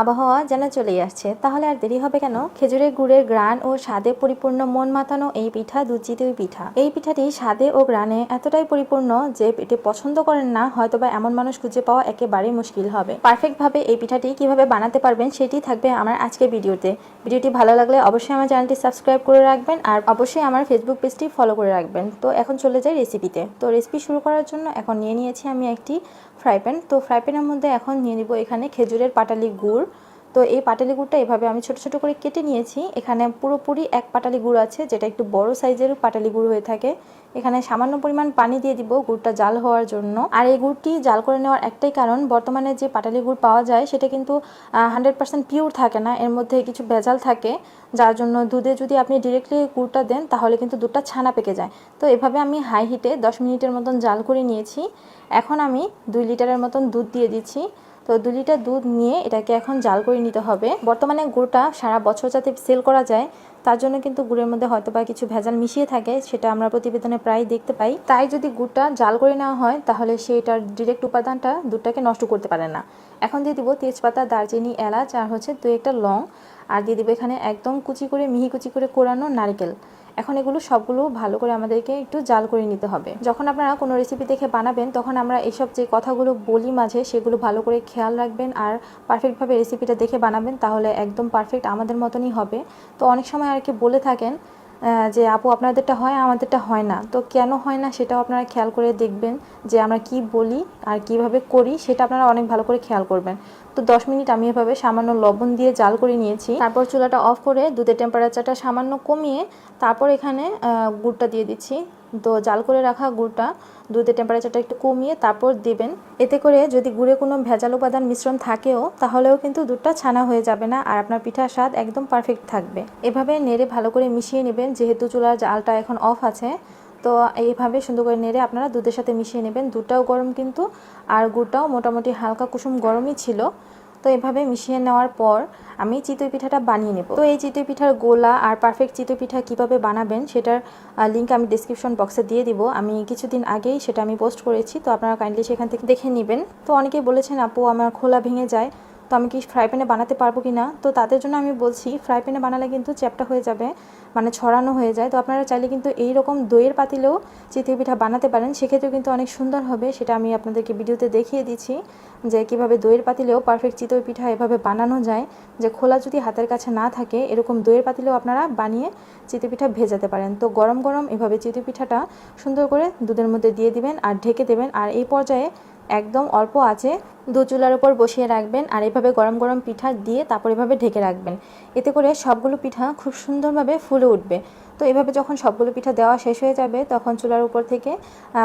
আবহাওয়া যেন চলেই আসছে। তাহলে আর দেরি হবে কেন? খেজুরের গুড়ের গ্রান ও স্বাদে পরিপূর্ণ মন মাতানো এই পিঠা, দুচিতই পিঠা। এই পিঠাটি স্বাদে ও গ্রানে এতটাই পরিপূর্ণ যে এটি পছন্দ করেন না, হয়তোবা এমন মানুষ খুঁজে পাওয়া একেবারেই মুশকিল হবে। পারফেক্ট ভাবে এই পিঠাটি কীভাবে বানাতে পারবেন সেটি থাকবে আমার আজকের ভিডিওতে। ভিডিওটি ভালো লাগলে অবশ্যই আমার চ্যানেলটি সাবস্ক্রাইব করে রাখবেন আর অবশ্যই আমার ফেসবুক পেজটি ফলো করে রাখবেন। তো এখন চলে যাই রেসিপিতে তো রেসিপি শুরু করার জন্য এখন নিয়ে নিয়েছি আমি একটি ফ্রাই প্যান তো ফ্রাই প্যানের মধ্যে এখন নিয়ে নিব এখানে খেজুরের পাটালি গুড় তো এই পাটালি গুড়টা এভাবে আমি ছোট ছোট করে কেটে নিয়েছি। এখানে পুরোপুরি এক পাটালি গুড় আছে, যেটা একটু বড় সাইজের পাটালি গুড় হয়ে থাকে। এখানে সামান্য পরিমাণ পানি দিয়ে দিব গুড়টা জাল হওয়ার জন্য। আর এই গুড়টি জাল করে নেওয়ার একটাই কারণ, বর্তমানে যে পাটালি গুড় পাওয়া যায়, সেটা কিন্তু হান্ড্রেড পার্সেন্ট পিওর থাকে না। এর মধ্যে কিছু ভেজাল থাকে, যার জন্য দুধে যদি আপনি ডিরেক্টলি গুড়টা দেন, তাহলে কিন্তু দুধটা ছানা পেকে যায়। তো এভাবে আমি হাই হিটে দশ মিনিটের মতন জাল করে নিয়েছি। এখন আমি দুই লিটারের মতন দুধ দিয়ে দিচ্ছি। তো দু লিটার দুধ নিয়ে এটাকে এখন জাল করে নিতে হবে। বর্তমানে গুড়টা সারা বছর যাতে সেল করা যায়, তার জন্য কিন্তু গুড়ের মধ্যে হয়তো বা কিছু ভেজাল মিশিয়ে থাকে, সেটা আমরা প্রতিবেদনে প্রায় দেখতে পাই। তাই যদি গুড়টা জাল করে নেওয়া হয়, তাহলে সেটার ডিরেক্ট উপাদানটা দুধটাকে নষ্ট করতে পারে না। এখন দিয়ে দিব তেজপাতা, দারচিনি, এলাচ, আর হচ্ছে দু একটা লং, আর দিয়ে দিব এখানে একদম কুচি করে, মিহি কুচি করে কোরানো নারকেল। এখন এগুলো সবগুলো ভালো করে আমাদেরকে একটু জাল করে নিতে হবে। যখন আপনারা কোনো রেসিপি দেখে বানাবেন, তখন আমরা এইসব যে কথাগুলো বলি মাঝে, সেগুলো ভালো করে খেয়াল রাখবেন আর পারফেক্টভাবে রেসিপিটা দেখে বানাবেন, তাহলে একদম পারফেক্ট আমাদের মতনই হবে। তো অনেক সময় আর কি বলে থাকেন যে আপু, আপনাদেরটা হয়, আমাদেরটা হয় না। তো কেন হয় না সেটাও আপনারা খেয়াল করে দেখবেন যে আমরা কি বলি আর কীভাবে করি, সেটা আপনারা অনেক ভালো করে খেয়াল করবেন। তো দশ মিনিট আমি এভাবে সামান্য লবণ দিয়ে জাল করে নিয়েছি। তারপর চুলাটা অফ করে দুধের টেম্পারেচারটা সামান্য কমিয়ে তারপর এখানে গুড়টা দিয়ে দিচ্ছি। তো জাল করে রাখা গুড়টা দুধের টেম্পারেচারটা একটু কমিয়ে তারপর দেবেন। এতে করে যদি গুড়ে কোনো ভেজাল উপাদান মিশ্রণ থাকেও, তাহলেও কিন্তু দুধটা ছানা হয়ে যাবে না আর আপনার পিঠার স্বাদ একদম পারফেক্ট থাকবে। এভাবে নেড়ে ভালো করে মিশিয়ে নেবেন, যেহেতু চুলার জালটা এখন অফ আছে। তো এইভাবে সুন্দর করে নেড়ে আপনারা দুধের সাথে মিশিয়ে নেবেন। দুধটাও গরম কিন্তু, আর গুড়টাও মোটামুটি হালকা কুসুম গরমই ছিল। তো এভাবে মিশিয়ে নেওয়ার পর আমি চিতই পিঠাটা বানিয়ে নেব। তো এই চিতই পিঠার গোলা আর পারফেক্ট চিতই পিঠা কীভাবে বানাবেন সেটার লিঙ্ক আমি ডিসক্রিপশন বক্সে দিয়ে দিব। আমি কিছুদিন আগেই সেটা আমি পোস্ট করেছি, তো আপনারা কাইন্ডলি সেখান থেকে দেখে নেবেন। তো অনেকেই বলেছেন, আপু, আমার খোলা ভেঙে যায়। তো আমি কি ফ্রাই প্যানে বানাতে পারব কি না? তো তাদের জন্য আমি বলছি ফ্রাই প্যানে বানালে কিন্তু চ্যাপটা হয়ে যাবে মানে ছড়ানো হয়ে যায়। তো আপনারা চাইলে কিন্তু এই রকম দইয়ের পাতিলেও চিতই পিঠা বানাতে পারেন। সেক্ষেত্রেও কিন্তু অনেক সুন্দর হবে, সেটা আমি আপনাদেরকে ভিডিওতে দেখিয়ে দিচ্ছি, যে কীভাবে দইয়ের পাতিলেও পারফেক্ট চিতই পিঠা এভাবে বানানো যায়, যে খোলা যদি হাতের কাছে না থাকে, এরকম দইয়ের পাতিলেও আপনারা বানিয়ে চিতই পিঠা ভেজাতে পারেন। তো গরম গরম এভাবে চিতই পিঠাটা সুন্দর করে দুধের মধ্যে দিয়ে দিবেন আর ঢেকে দেবেন। আর এই পর্যায়ে একদম অল্প আছে। দু চুলার উপর বসিয়ে রাখবেন আর এভাবে গরম গরম পিঠা দিয়ে তারপর এভাবে ঢেকে রাখবেন। এতে করে সবগুলো পিঠা খুব সুন্দরভাবে ফুলে উঠবে। তো এভাবে যখন সবগুলো পিঠা দেওয়া শেষ হয়ে যাবে, তখন চুলার উপর থেকে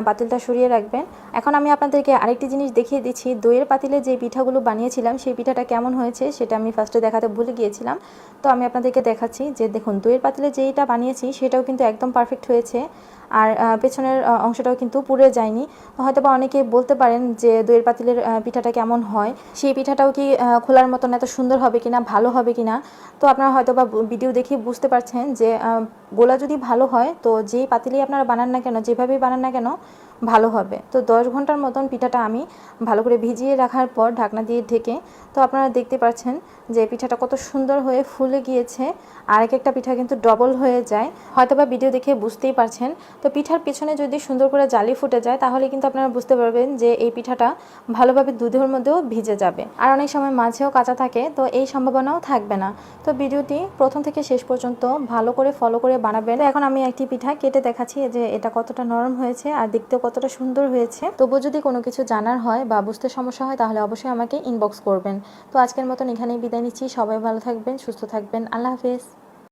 পাতিলটা সরিয়ে রাখবেন। এখন আমি আপনাদেরকে আরেকটি জিনিস দেখিয়ে দিচ্ছি। দইয়ের পাতিলে যে পিঠাগুলো বানিয়েছিলাম, সেই পিঠাটা কেমন হয়েছে সেটা আমি ফার্স্টে দেখাতে ভুলে গিয়েছিলাম। তো আমি আপনাদেরকে দেখাচ্ছি যে দেখুন, দইয়ের পাতিলে যেইটা বানিয়েছি, সেটাও কিন্তু একদম পারফেক্ট হয়েছে। আর পেছনের অংশটাও কিন্তু পুড়ে যায়নি। হয়তো বা অনেকে বলতে পারেন যে দইয়ের পাতিলের পিঠাটা কেমন হয়। সেই পিঠাটাও কি খোলার মতন এত সুন্দর হবে কিনা, ভালো হবে কিনা? তো আপনারা হয়তো বা, ভিডিও দেখে বুঝতে পারছেন যে গোলা যদি ভালো হয়, তো যেই পাতিলেই আপনারা বানান না কেন, যেভাবেই বানান না কেন, ভালো হবে। তো দশ ঘণ্টার মতন পিঠাটা আমি ভালো করে ভিজিয়ে রাখার পর ঢাকনা দিয়ে ঢেকে, তো আপনারা দেখতে পাচ্ছেন যে পিঠাটা কত সুন্দর হয়ে ফুলে গিয়েছে। আর এক একটা পিঠা কিন্তু ডবল হয়ে যায়। হয়তো বা ভিডিও দেখে বুঝতেই পারছেন তো পিঠার পেছনে যদি সুন্দর করে জালি ফুটে যায়, তাহলে কিন্তু আপনারা বুঝতে পারবেন যে এই পিঠাটা ভালোভাবে দুধের মধ্যেও ভিজে যাবে। আর অনেক সময় মাঝেও কাঁচা থাকে, তো এই সম্ভাবনাও থাকবে না। তো ভিডিওটি প্রথম থেকে শেষ পর্যন্ত ভালো করে ফলো করে বানাবেন। এখন আমি একটি পিঠা কেটে দেখাচ্ছি যে এটা কতটা নরম হয়েছে আর দেখতেও কতটা সুন্দর হয়েছে। তবুও যদি কোনো কিছু জানার হয় বা বুঝতে সমস্যা হয়, তাহলে অবশ্যই আমাকে ইনবক্স করবেন। তো আজকের মতন এখানেই বিদায় নিচ্ছি। সবাই ভালো থাকবেন, সুস্থ থাকবেন। আল্লাহ হাফেজ।